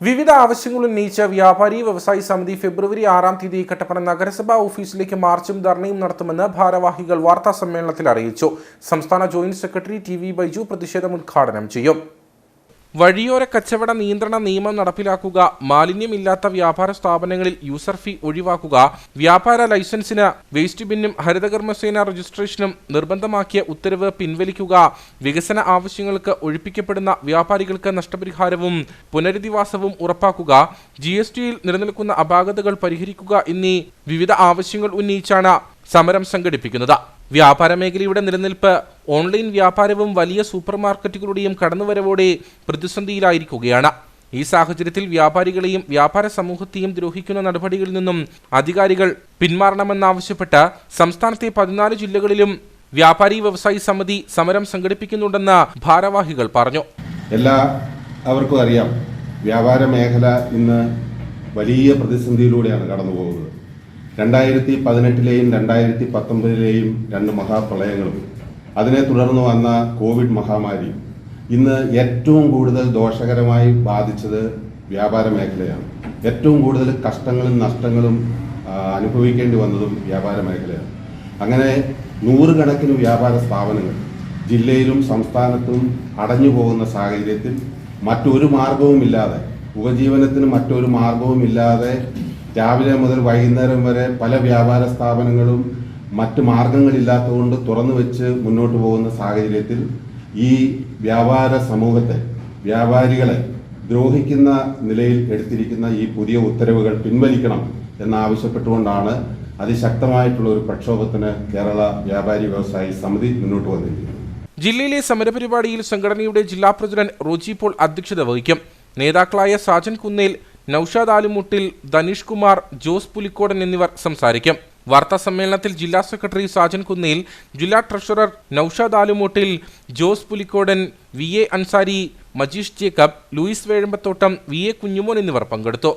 വിവിധ ആവശ്യങ്ങൾ ഉന്നയിച്ച വ്യാപാരി വ്യവസായി സമിതി ഫെബ്രുവരി ആറാം തീയതി കട്ടപ്പന നഗരസഭാ ഓഫീസിലേക്ക് മാർച്ചും ധർണയും നടത്തുമെന്ന് ഭാരവാഹികൾ വാർത്താ സമ്മേളനത്തിൽ അറിയിച്ചു. സംസ്ഥാന joint secretary T V Baiju പ്രതിഷേധം ഉദ്ഘാടനം ചെയ്യും. വഴിയോര കച്ചവട നിയന്ത്രണ നിയമം നടപ്പിലാക്കുക മാലിന്യമില്ലാത്ത വ്യാപാര സ്ഥാപനങ്ങളിൽ യൂസർ ഫീ ഒഴിവാക്കുക വ്യാപാര ലൈസൻസിന് വേസ്റ്റ് ബിന്നും ഹരിതകർമ്മസേന രജിസ്ട്രേഷനും നിർബന്ധമാക്കിയ ഉത്തരവ് പിൻവലിക്കുക വികസന ആവശ്യങ്ങൾക്ക് ഒഴിപ്പിക്കപ്പെടുന്ന വ്യാപാരികൾക്ക് നഷ്ടപരിഹാരവും പുനരധിവാസവും ഉറപ്പാക്കുക ജി എസ് ടിയിൽ നിലനിൽക്കുന്ന അപാകതകൾ പരിഹരിക്കുക എന്നീ വിവിധ ആവശ്യങ്ങൾ ഉന്നയിച്ചാണ് സമരം സംഘടിപ്പിക്കുന്നത്. വ്യാപാര മേഖലയുടെ നിലനിൽപ്പ് ഓൺലൈൻ വ്യാപാരവും വലിയ സൂപ്പർ മാർക്കറ്റുകളുടെയും കടന്നുവരവോടെ പ്രതിസന്ധിയിലായിരിക്കുകയാണ്. ഈ സാഹചര്യത്തിൽ വ്യാപാരികളെയും വ്യാപാര സമൂഹത്തെയും ദ്രോഹിക്കുന്ന നടപടികളിൽ നിന്നും അധികാരികൾ പിന്മാറണമെന്നാവശ്യപ്പെട്ട് സംസ്ഥാനത്തെ പതിനാല് ജില്ലകളിലും വ്യാപാരി വ്യവസായി സമിതി സമരം സംഘടിപ്പിക്കുന്നുണ്ടെന്ന് ഭാരവാഹികൾ പറഞ്ഞു. എല്ലാ അവർക്കും അറിയാം വ്യാപാര മേഖല ഇന്ന് വലിയ പ്രതിസന്ധിയിലൂടെയാണ് കടന്നു പോകുന്നത് രണ്ടായിരത്തി പതിനെട്ടിലെയും രണ്ടായിരത്തി പത്തൊമ്പതിലെയും രണ്ട് മഹാപ്രളയങ്ങളും. അതിനെ തുടർന്ന് വന്ന കോവിഡ് മഹാമാരി ഇന്ന് ഏറ്റവും കൂടുതൽ ദോഷകരമായി ബാധിച്ചത് വ്യാപാര മേഖലയാണ്. ഏറ്റവും കൂടുതൽ കഷ്ടങ്ങളും നഷ്ടങ്ങളും അനുഭവിക്കേണ്ടി വന്നതും വ്യാപാര മേഖലയാണ്. അങ്ങനെ നൂറുകണക്കിന് വ്യാപാര സ്ഥാപനങ്ങൾ ജില്ലയിലും സംസ്ഥാനത്തും അടഞ്ഞു പോകുന്ന സാഹചര്യത്തിൽ മറ്റൊരു മാർഗവുമില്ലാതെ ഉപജീവനത്തിന് മറ്റൊരു മാർഗവുമില്ലാതെ രാവിലെ മുതൽ വൈകുന്നേരം വരെ പല വ്യാപാര സ്ഥാപനങ്ങളും മറ്റ് മാർഗങ്ങളില്ലാത്തതുകൊണ്ട് തുറന്നു വെച്ച് മുന്നോട്ട് പോകുന്ന സാഹചര്യത്തിൽ ഈ വ്യാപാര സമൂഹത്തെ വ്യാപാരികളെ ദ്രോഹിക്കുന്ന നിലയിൽ എടുത്തിരിക്കുന്ന ഈ പുതിയ ഉത്തരവുകൾ പിൻവലിക്കണം എന്നാവശ്യപ്പെട്ടുകൊണ്ടാണ് അതിശക്തമായിട്ടുള്ള ഒരു പ്രക്ഷോഭത്തിന് കേരള വ്യാപാരി വ്യവസായി സമിതി മുന്നോട്ട് വന്നിരിക്കുന്നത്. ജില്ലയിലെ സമരപരിപാടിയിൽ സംഘടനയുടെ ജില്ലാ പ്രസിഡന്റ് റോജി പോൾ അധ്യക്ഷത വഹിക്കും. നേതാക്കളായ സാജൻ കുന്നേൽ നൌഷാദ് ആലുമുട്ടിൽ ധനീഷ് കുമാർ ജോസ് പുലിക്കോടൻ എന്നിവർ സംസാരിക്കും. വാർത്താ സമ്മേളനത്തിൽ ജില്ലാ സെക്രട്ടറി സാജൻ കുന്നേൽ ജില്ലാ treasurer Naushad Alimuttil Jose Pulikkodan V A Ansari Majeesh Jacob Louis Vezhambathottam V A Kunjumon എന്നിവർ പങ്കെടുത്തു.